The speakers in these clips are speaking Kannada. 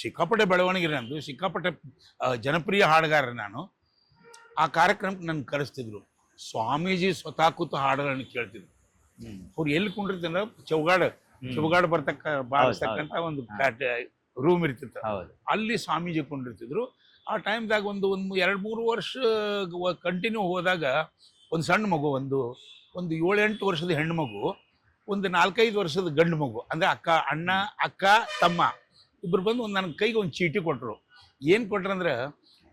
ಸಿಕ್ಕಾಪಟ್ಟೆ ಬೆಳವಣಿಗೆ ನಂದು ಸಿಕ್ಕಾಪಟ್ಟೆ ಜನಪ್ರಿಯ ಹಾಡುಗಾರ ನಾನು. ಆ ಕಾರ್ಯಕ್ರಮಕ್ಕೆ ನನ್ನ ಕರೆಸ್ತಿದ್ರು. ಸ್ವಾಮೀಜಿ ಸ್ವತಃ ಕೂತು ಹಾಡುಗಳನ್ನು ಕೇಳ್ತಿದ್ರು. ಅವ್ರು ಎಲ್ಲಿ ಕುಂಡಿರ್ತಾರೆ ಚೌಗಾಡ ಚೌಗಾಡ ಬರ್ತಕ್ಕ ಬಾಳಿಸ್ತಕ್ಕಂಥ ಒಂದು ರೂಮ್ ಇರ್ತಿತ್ತು. ಅಲ್ಲಿ ಸ್ವಾಮೀಜಿ ಕೊಂಡಿರ್ತಿದ್ರು. ಆ ಟೈಮ್ದಾಗ ಒಂದು ಒಂದು ಎರಡು ಮೂರು ವರ್ಷ ಕಂಟಿನ್ಯೂ ಹೋದಾಗ ಒಂದು ಸಣ್ಣ ಮಗು ಒಂದು ಒಂದು ಏಳೆಂಟು ವರ್ಷದ ಹೆಣ್ಣು ಮಗು ಒಂದು ನಾಲ್ಕೈದು ವರ್ಷದ ಗಂಡು ಮಗು ಅಂದರೆ ಅಕ್ಕ ಅಣ್ಣ ಅಕ್ಕ ತಮ್ಮ. ಇಬ್ರು ಬಂದು ಒಂದು ನನ್ನ ಕೈಗೆ ಒಂದು ಚೀಟಿ ಕೊಟ್ಟರು ಏನು ಕೊಟ್ರಂದ್ರೆ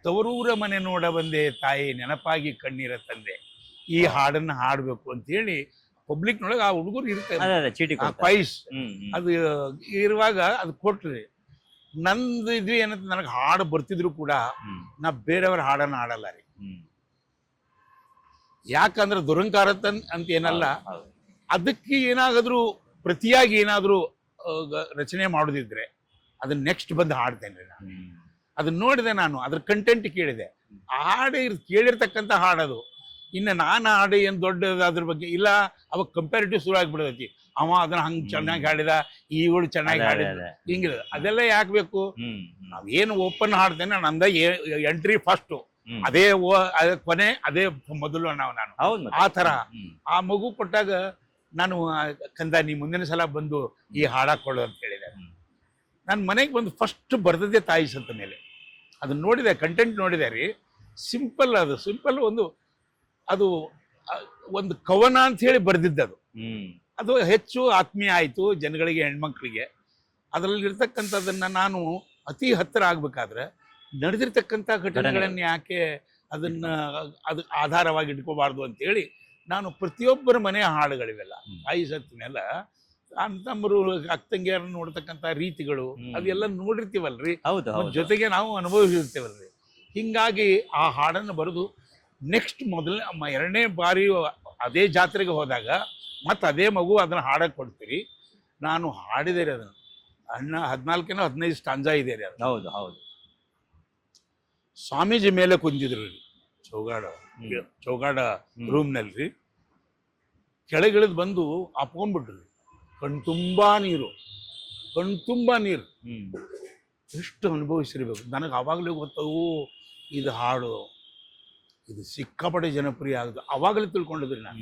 ತವರೂರ ಮನೆ ನೋಡ ಬಂದೆ ತಾಯಿ ನೆನಪಾಗಿ ಕಣ್ಣೀರ ತಂದೆ. ಈ ಹಾಡನ್ನು ಹಾಡಬೇಕು ಅಂತೇಳಿ ಪಬ್ಲಿಕ್ನೊಳಗೆ ಆ ಹುಡುಗರು ಇರ್ತಾರೆ ಅದೇ ಅದೇ ಚೀಟಿ ಪೈಸ್. ಅದು ಇರುವಾಗ ಅದು ಕೊಟ್ರಿ. ನಂದು ಇದು ಏನಂತ ನನಗೆ ಹಾಡು ಬರ್ತಿದ್ರು ಕೂಡ ನಾ ಬೇರೆಯವ್ರ ಹಾಡನ್ನ ಹಾಡಲ್ಲ ರೀ. ಯಾಕಂದ್ರೆ ದುರಂಕಾರ ತನ್ ಅಂತ ಏನಲ್ಲ. ಅದಕ್ಕೆ ಏನಾಗಾದ್ರೂ ಪ್ರತಿಯಾಗಿ ಏನಾದ್ರೂ ರಚನೆ ಮಾಡೋದಿದ್ರೆ ಅದನ್ನ ನೆಕ್ಸ್ಟ್ ಬಂದು ಹಾಡ್ತೇನೆ ನಾನು. ಅದನ್ನ ನೋಡಿದೆ ನಾನು ಅದ್ರ ಕಂಟೆಂಟ್ ಕೇಳಿದೆ. ಆ ಹಾಡು ಇರ್- ಕೇಳಿರ್ತಕ್ಕಂಥ ಹಾಡದು. ಇನ್ನು ನಾನು ಹಾಡು ಏನು ದೊಡ್ಡದು ಅದ್ರ ಬಗ್ಗೆ ಇಲ್ಲ ಅವ ಕಂಪ್ಯಾರಿಟಿವ್ ಶುರು ಆಗ್ಬಿಡತೈತಿ. ಅವ ಅದನ್ನ ಹಂಗೆ ಚೆನ್ನಾಗಿ ಹಾಡಿದ ಈಗಳು ಚೆನ್ನಾಗಿ ಹಾಡಿದ. ಹಿಂಗಿದೆ ಅದೆಲ್ಲ ಯಾಕೆ ಬೇಕು. ನಾವೇನು ಓಪನ್ ಹಾಡ್ತೇನೆ ನಂದ ಎಂಟ್ರಿ ಫಸ್ಟ್ ಅದೇ ಕೊನೆ ಅದೇ ಮೊದಲು ನಾವು ನಾನು. ಆ ಥರ. ಆ ಮಗು ಕೊಟ್ಟಾಗ ನಾನು ಕಂದ ನೀ ಮುಂದಿನ ಸಲ ಬಂದು ಈ ಹಾಡಾಕೊಳ್ಳು ಅಂತ. ನಾನು ಮನೆಗೆ ಬಂದು ಫಸ್ಟ್ ಬರ್ದದ್ದೇ ತಾಯಿ ಸತ್ತ ಮೇಲೆ. ಅದನ್ನ ನೋಡಿದೆ ಕಂಟೆಂಟ್ ನೋಡಿದೆ ರೀ. ಸಿಂಪಲ್ ಅದು ಸಿಂಪಲ್ ಒಂದು ಅದು ಒಂದು ಕವನ ಅಂತ ಹೇಳಿ ಬರೆದಿದ್ದದು ಅದು. ಹೆಚ್ಚು ಆತ್ಮೀಯ ಆಯಿತು ಜನಗಳಿಗೆ ಹೆಣ್ಮಕ್ಳಿಗೆ. ಅದರಲ್ಲಿ ಇರ್ತಕ್ಕಂಥದ್ದನ್ನ ನಾನು ಅತಿ ಹತ್ತಿರ ಆಗ್ಬೇಕಾದ್ರೆ ನಡೆದಿರ್ತಕ್ಕಂಥ ಘಟನೆಗಳನ್ನ ಯಾಕೆ ಅದನ್ನ ಅದು ಆಧಾರವಾಗಿ ಇಟ್ಕೋಬಾರ್ದು ಅಂತೇಳಿ ನಾನು ಪ್ರತಿಯೊಬ್ಬರ ಮನೆಯ ಹಾಡುಗಳಿವೆಲ್ಲ. ತಾಯಿ ಸತ್ತಿನೆಲ್ಲ ತಮ್ಮರು ಅಕ್ಕಂಗಿಯರನ್ನು ನೋಡ್ತಕ್ಕಂತ ರೀತಿಗಳು. ಅದೆಲ್ಲ ನೋಡಿರ್ತೀವಲ್ರಿ? ಹೌದು ಜೊತೆಗೆ ನಾವು ಅನುಭವಿಸಿರ್ತೇವಲ್ರಿ. ಹಿಂಗಾಗಿ ಆ ಹಾಡನ್ನು ಬರೆದು ನೆಕ್ಸ್ಟ್ ಮೊದಲನೇ ಎರಡನೇ ಬಾರಿ ಅದೇ ಜಾತ್ರೆಗೆ ಹೋದಾಗ ಮತ್ತೆ ಅದೇ ಮಗು ಅದನ್ನ ಹಾಡಕ್ಕೆ ಕೊಡ್ತೀರಿ. ನಾನು ಹಾಡಿದೆ ರೀ ಅದನ್ನು. ಅಣ್ಣ ಹದಿನಾಲ್ಕೇನೋ ಹದಿನೈದು ಸ್ಟಾಂಜಾ ಇದೆ ರೀ ಅದು ಹೌದು ಹೌದು. ಸ್ವಾಮೀಜಿ ಮೇಲೆ ಕುಂದಿದ್ರು. ರೀ ಚೌಗಾಡ. ಚೌಗಾಡ. ರೂಮ್ನಲ್ಲಿ. ಕೆಳಗಿಳಿದು ಬಂದು ಅಪ್ಕೊಂಡ್ಬಿಟ್ರು. ಕಣ್ ತುಂಬಾ ನೀರು. ಕಣ್ ತುಂಬಾ ನೀರು. ಎಷ್ಟು ಅನುಭವಿಸಿರ್ಬೇಕು. ನನಗೆ ಆವಾಗಲೇ ಗೊತ್ತವು ಇದು ಹಾಡು. ಇದು ಸಿಕ್ಕಾಪಟ್ಟೆ ಜನಪ್ರಿಯ ಆಗುತ್ತೆ. ಆವಾಗಲೇ ತಿಳ್ಕೊಂಡಿದ್ರಿ ನಾನು.